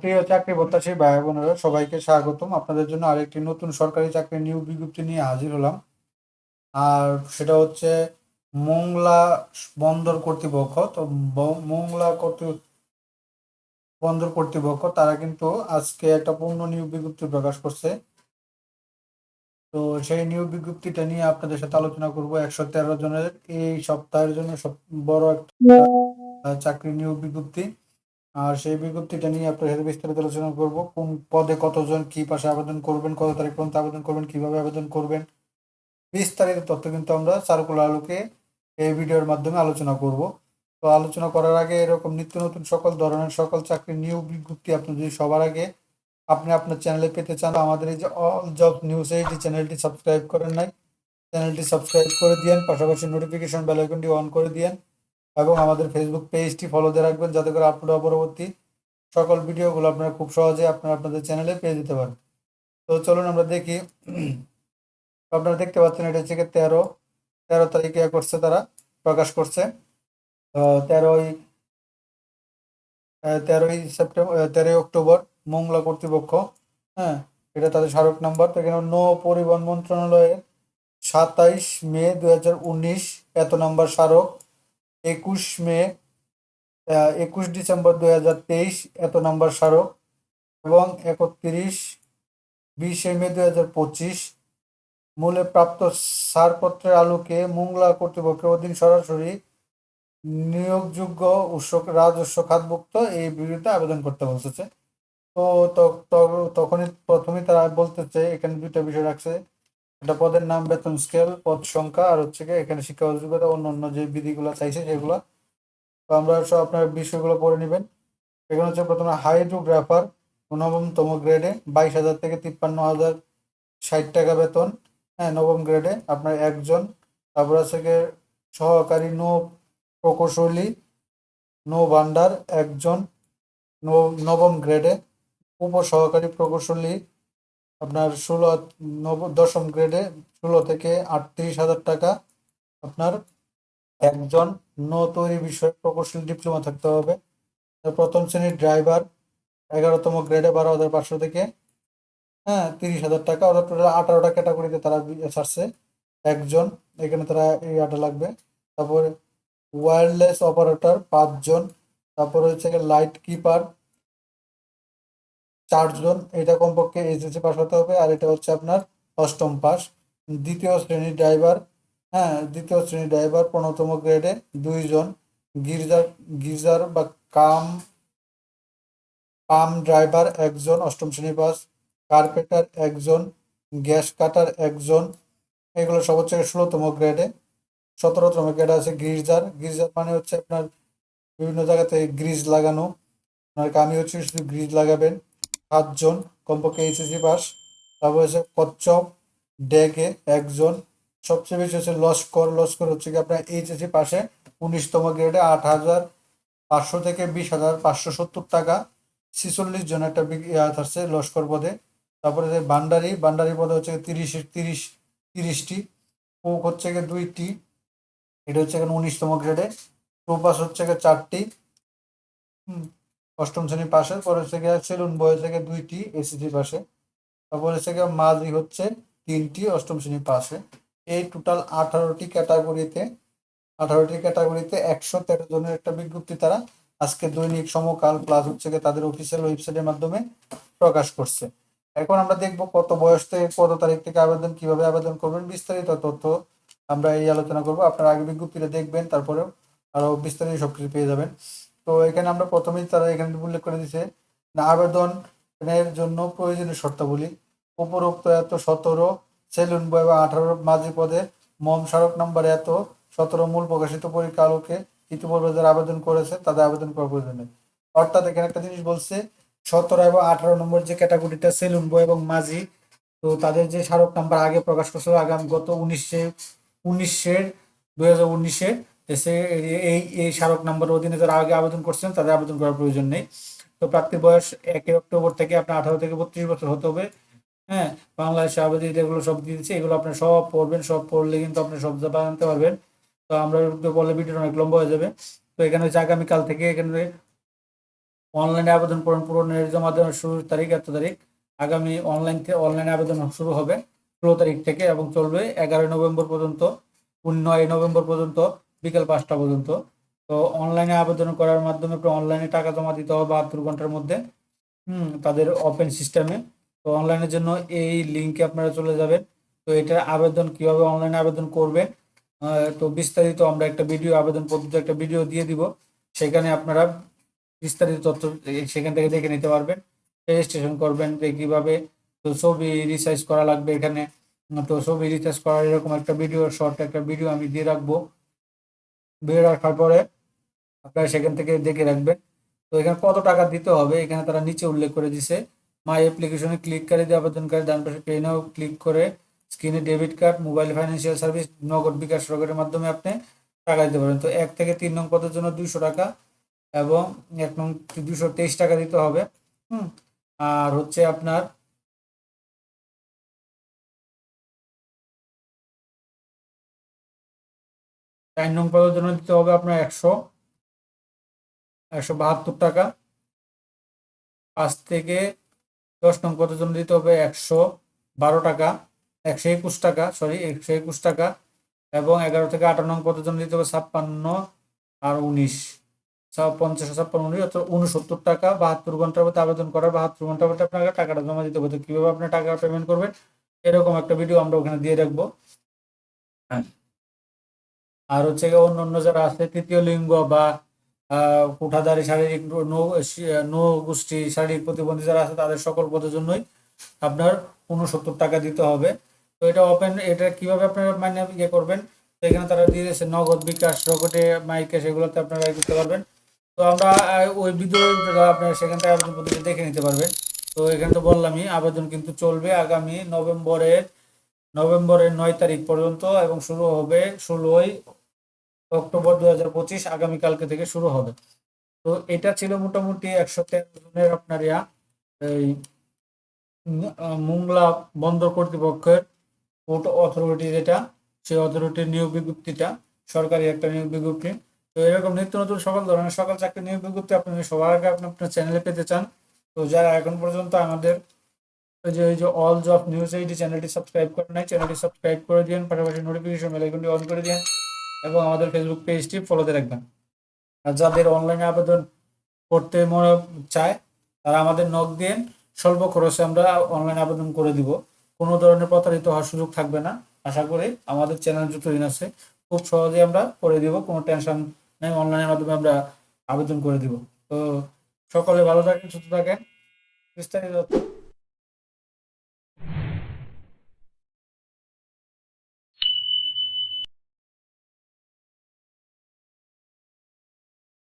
প্রিয় চাকরি প্রত্যাশী ভাই বোনেরা, সবাইকে স্বাগতম। আপনাদের জন্য আরেকটি নতুন সরকারি চাকরির নিয়োগ বিজ্ঞপ্তি নিয়ে হাজির হলাম। আর সেটা হচ্ছে মোংলা বন্দর কর্তৃপক্ষ। তো মোংলা কর্তৃ, বন্দর কর্তৃপক্ষ, তারা কিন্তু আজকে একটা পূর্ণ নিয়োগ বিজ্ঞপ্তি প্রকাশ করছে। তো সেই নিয়োগ বিজ্ঞপ্তিটা নিয়ে আপনাদের সাথে আলোচনা করব। একশো তেরো জনের এই সপ্তাহের জন্য বড় একটা চাকরি নিয়োগ বিজ্ঞপ্তি। আর সেই বিজ্ঞপ্তিটা নিয়ে আপনার সাথে বিস্তারিত আলোচনা করব। কোন পদে কতজন কি পাশে আবেদন করবেন, কত তারিখ পর্যন্ত আবেদন করবেন, কীভাবে আবেদন করবেন, বিস্তারিত তথ্য কিন্তু আমরা সার্কুলার আলোকে এই ভিডিওর মাধ্যমে আলোচনা করব। তো আলোচনা করার আগে এরকম নিত্য নতুন সকল ধরনের সকল চাকরির নিয়োগ বিজ্ঞপ্তি আপনি যদি সবার আগে আপনি আপনার চ্যানেলে পেতে চান আমাদের এই যে অল জব নিউজ এই যে চ্যানেলটি সাবস্ক্রাইব করেন নাই, চ্যানেলটি সাবস্ক্রাইব করে দিয়েন, পাশাপাশি নোটিফিকেশন বেল আইকনটি অন করে দিয়েন। এবং আমাদের ফেসবুক পেজটি ফলো দিয়ে রাখবেন যাতে করে হওয়া পরবর্তী সকল ভিডিওগুলো আপনারা খুব সহজে আপনারা আপনাদের চ্যানেলে পেয়ে যেতে পারেন। তো চলুন আমরা দেখি। আপনারা দেখতে পাচ্ছেন এটা হচ্ছে তেরো তেরো তারিখে ইয়ে করছে তারা, প্রকাশ করছে। তো তেরোই তেরোই সেপ্টেম্বর তেরোই অক্টোবর, মোংলা কর্তৃপক্ষ হ্যাঁ এটা তাদের স্মারক নাম্বার তো এখানে নৌ পরিবহন মন্ত্রণালয়ের সাতাইশ মে দু হাজার উনিশ এত নম্বর স্মারক। একুশ মে একুশ ডিসেম্বর দুই হাজার তেইশ, এত নম্বর স্মারক, এবং একত্রিশ বিশে মে দুই হাজার পঁচিশ, মূলে প্রাপ্ত ছাড়পত্রের আলোকে মোংলা কর্তৃপক্ষের অধীন সরাসরি নিয়োগযোগ্য উৎস রাজস্ব খাতভুক্ত এই বিরুদ্ধে আবেদন করতে বলতেছে। তো তখনই প্রথমেই তারা বলতেছে, এখানে দুইটা বিষয় রাখছে। একটা পদের নাম বেতন স্কেল পদ সংখ্যা, আর হচ্ছে কি এখানে শিক্ষা যোগ্যতা অন্য অন্য যে বিধিগুলো চাইছে সেগুলো। তো আমরা সব আপনার বিষয়গুলো পড়ে নেবেন। এখানে হচ্ছে প্রথমে হাইড্রোগ্রাফার, নবমতম গ্রেডে বাইশ হাজার থেকে তিপ্পান্ন হাজার ষাট টাকা বেতন হ্যাঁ নবম গ্রেডে আপনার একজন। তারপর আছে গিয়ে সহকারী নৌ প্রকৌশলী নৌ ভান্ডার একজন, নব- নবম গ্রেডে উপসহকারী প্রকৌশলী আপনার ষোলো, নব, দশম গ্রেডে ষোলো থেকে আটত্রিশ হাজার টাকা আপনার একজন নৌ তৈরি বিষয়ে প্রকৌশলী ডিপ্লোমা থাকতে হবে। প্রথম শ্রেণির ড্রাইভার এগারোতম গ্রেডে বারো হাজার পাঁচশো থেকে হ্যাঁ তিরিশ হাজার টাকা অর্থাৎ টোটাল আঠারোটা ক্যাটাগরিতে তারা ছাড়ছে। একজন, এখানে তারা এই আটা লাগবে। তারপরে ওয়্যারলেস অপারেটর পাঁচজন, তারপরে হচ্ছে লাইট কিপার চারজন, এটা কমপক্ষে এইচএসসি পাস হতে হবে, আর এটা হচ্ছে আপনার অষ্টম পাস দ্বিতীয় শ্রেণির ড্রাইভার হ্যাঁ দ্বিতীয় শ্রেণির ড্রাইভার পনেরোতম গ্রেডে দুইজন। গির্জার গির্জার বা কাম পাম ড্রাইভার একজন, অষ্টম শ্রেণি পাস কার্পেটার একজন, গ্যাস কাটার একজন, এগুলো সব হচ্ছে ষোলোতম গ্রেডে সতেরোতম গ্রেডে আছে গির্জার। গির্জার মানে হচ্ছে আপনার বিভিন্ন জায়গাতে গ্রিজ লাগানো। আপনার কামি হচ্ছে শুধু গ্রিজ লাগাবেন। সাতজন, কমপক্ষে এইচএসসি পাস। তারপর হচ্ছে কচ্ছপ, ডেকে একজন। সবচেয়ে বেশি হচ্ছে লস্কর। লস্কর হচ্ছে কি আপনার এইচএসসি পাশে উনিশতম গ্রেডে আট হাজার পাঁচশো থেকে বিশ হাজার পাঁচশো সত্তর টাকা। ছিচল্লিশ জন একটা থাকছে লস্কর পদে। তারপরে যে বান্ডারি। বান্ডারি পদে হচ্ছে তিরিশ তিরিশ, তিরিশটি। কোক হচ্ছে গিয়ে দুইটি। এটা হচ্ছে এখানে উনিশতম গ্রেডে টোপাস হচ্ছে গিয়ে চারটি। অষ্টম শ্রেণি পাশে পরে হচ্ছে গিয়ে সেলুন বয় থেকে দুইটি এসিসি পাশে, তারপরে হচ্ছে গিয়ে মাঝি হচ্ছে তিনটি অষ্টম শ্রেণি পাশে। এই টোটাল আঠারোটি ক্যাটাগরিতে আঠারোটি ক্যাটাগরিতে একশো তেরো জনের একটা বিজ্ঞপ্তি তারা আজকে দৈনিক সমকাল প্লাস হচ্ছে তাদের অফিসিয়াল ওয়েবসাইটের মাধ্যমে প্রকাশ করছে। এখন আমরা দেখব কত বয়স থেকে, কত তারিখ থেকে আবেদন, কীভাবে আবেদন করবেন, বিস্তারিত তথ্য আমরা এই আলোচনা করব। আপনারা আগে বিজ্ঞপ্তিটা দেখবেন, তারপরেও আরও বিস্তারিত সবকিছু পেয়ে যাবেন। তো এখানে আমরা প্রথমেই তারা এখানে উল্লেখ করে দিছে আবেদনের জন্য প্রয়োজনীয় শর্তাবলী, উপরোক্ত এত সতেরো, সেলুন বয় বা আঠারো মাঝি পদে মম স্মারক নাম্বার এত সতেরো মূল প্রকাশিত পরীক্ষা আলোকে ইতিপূর্বে যারা আবেদন করেছে, তাদের আবেদন করার প্রয়োজন নেই। অর্থাৎ এখানে একটা জিনিস বলছে, সতেরো এবং আঠারো নম্বর যে ক্যাটাগরিটা, সেলুন বয় এবং মাঝি, তো তাদের যে স্মারক নাম্বার আগে প্রকাশ করছিল আগাম গত উনিশে, উনিশের, দুই হাজার উনিশে এসে এই এই স্মারক নাম্বার অধীনে যারা আগে আবেদন করছেন, তাদের আবেদন করার প্রয়োজন নেই। তো প্রার্থীর বয়স একই অক্টোবর থেকে আপনার আঠারো থেকে বত্রিশ বছর হতে হবে। হ্যাঁ বাংলাদেশে আবেদন এগুলো সব দিয়ে দিচ্ছে, এগুলো আপনি সব পড়বেন, সব পড়লে কিন্তু আপনি সব জানতে পারবেন। তো আমরা বললে ভিডিওটা অনেক লম্বা হয়ে যাবে। তো এখানে হচ্ছে আগামীকাল থেকে এখানে অনলাইনে আবেদন পূরণ পূরণের জমা দেওয়ার শুরুর তারিখ, এত তারিখ। আগামী অনলাইন অনলাইনে আবেদন শুরু হবে। ষোলো তারিখ থেকে এবং চলবে এগারোই নভেম্বর পর্যন্ত নয় নভেম্বর পর্যন্ত। বিকেল পাঁচটা পর্যন্ত। তো অনলাইনে আবেদন করার মাধ্যমে একটু অনলাইনে টাকা জমা দিতে হবে বাহাত্তর ঘণ্টার মধ্যে হুম তাদের ওপেন সিস্টেমে তো অনলাইনের জন্য এই লিঙ্কে আপনারা চলে যাবেন। তো এটার আবেদন কীভাবে অনলাইনে আবেদন করবেন আহ, তো বিস্তারিত আমরা একটা ভিডিও আবেদন পদ্ধতি একটা ভিডিও দিয়ে দিব। সেখানে আপনারা বিস্তারিত তথ্য সেখান থেকে দেখে নিতে পারবেন। রেজিস্ট্রেশন করবেন যে কীভাবে তো ছবি রিসাইজ করা লাগবে এখানে। তো ছবি রিসাইজ করার এরকম একটা ভিডিও শর্ট একটা ভিডিও আমি দিয়ে রাখব। দিয়ে রাখার পরে আপনারা সেখান থেকে দেখে রাখবেন। তো এখানে কত টাকা দিতে হবে এখানে তারা নিচে উল্লেখ করে দিছে। মাই অ্যাপ্লিকেশনে ক্লিককারী দিয়ে আবেদনকারী ডান পাশে পে নাও। ক্লিক করে স্ক্রিনে debit card mobile financial service Nagad bKash রকেটের মাধ্যমে আপনি টাকা দিতে পারেন। তো এক থেকে তিন নং পদের জন্য দুইশো টাকা এবং এক নং দুশো তেইশ টাকা দিতে হবে। হুম, আর হচ্ছে আপনার চার নং পদের জন্য দিতে হবে আপনার একশো একশো বাহাত্তর টাকা। পাঁচ থেকে দশ নং পদের জন্য দিতে হবে একশো বারো টাকা, একশো একুশ টাকা সরি একশো একুশ টাকা এবং এগারো থেকে আঠারো নং পদের জন্য দিতে হবে ছাপ্পান্ন আর উনিশ। পঞ্চাশ ছাপ্পান্ন, উনিশ অর্থাৎ উনসত্তর টাকা, বাহাত্তর ঘণ্টার মধ্যে আবেদন করার বাহাত্তর ঘণ্টার মধ্যে আপনাকে টাকাটা জমা দিতে হবে। তো কীভাবে আপনি টাকা পেমেন্ট করবেন, এরকম একটা ভিডিও আমরা ওখানে দিয়ে রাখব। হ্যাঁ। আর হচ্ছে অন্য অন্য যারা আছে তৃতীয় লিঙ্গ বা আহ, কোঠাধারী শারীরিক নো গোষ্ঠী শারীরিক প্রতিবন্ধী যারা আছে তাদের সকল পদের জন্যই আপনার উনসত্তর টাকা দিতে হবে। তো এটা ওপেন এটা কীভাবে আপনারা মানে ইয়ে করবেন? তো এখানে তারা দিয়ে দিয়েছে নগদ বিকাশ রকেটে মাইকে সেগুলোতে আপনারা ইয়ে করতে পারবেন। তো আমরা ওই ভিডিও আপনারা সেখান থেকে আবেদন পদ্ধতি দেখে নিতে পারবেন। তো এখানে তো বললামই আবেদন কিন্তু চলবে আগামী নভেম্বরের নভেম্বরের নয় তারিখ পর্যন্ত এবং শুরু হবে ষোলোই অক্টোবর দু হাজার পঁচিশ আগামীকালকে থেকে শুরু হবে। তো এটা ছিল মোটামুটি একশো তেরো জনের আপনার ইয়া, এই মোংলা বন্দর কর্তৃপক্ষের পোর্ট অথরিটি যেটা, সেই অথরিটির নিয়োগ বিজ্ঞপ্তিটা, সরকারি একটা নিয়োগ বিজ্ঞপ্তি। তো এরকম নিত্য নতুন সকল ধরনের সকল চাকরি নিয়োগ বিজ্ঞপ্তি আপনি সবার আগে আপনি আপনার চ্যানেলে পেতে চান, তো যারা এখন পর্যন্ত আমাদের ওই যে যে অল জব নিউজ এইটি চ্যানেলটি সাবস্ক্রাইব করে নাই, চ্যানেলটি সাবস্ক্রাইব করে দিন পাশাপাশি নোটিফিকেশন বেল আইকনটি অন করে দিন এবং আমাদের ফেসবুক পেজটি ফলোতে রাখবেন। আর যাদের অনলাইনে আবেদন করতে মনে চায়, তারা আমাদের নক দিয়ে স্বল্প খরচে আমরা অনলাইন আবেদন করে দিব। কোনো ধরনের প্রতারিত হওয়ার সুযোগ থাকবে না। আশা করি আমাদের চ্যানেল যতদিন আছে খুব সহজে আমরা করে দিব, কোনো টেনশন নেই অনলাইনের মাধ্যমে আমরা আবেদন করে দিব। তো সকলে ভালো থাকেন, সুস্থ থাকেন। বিস্তারিত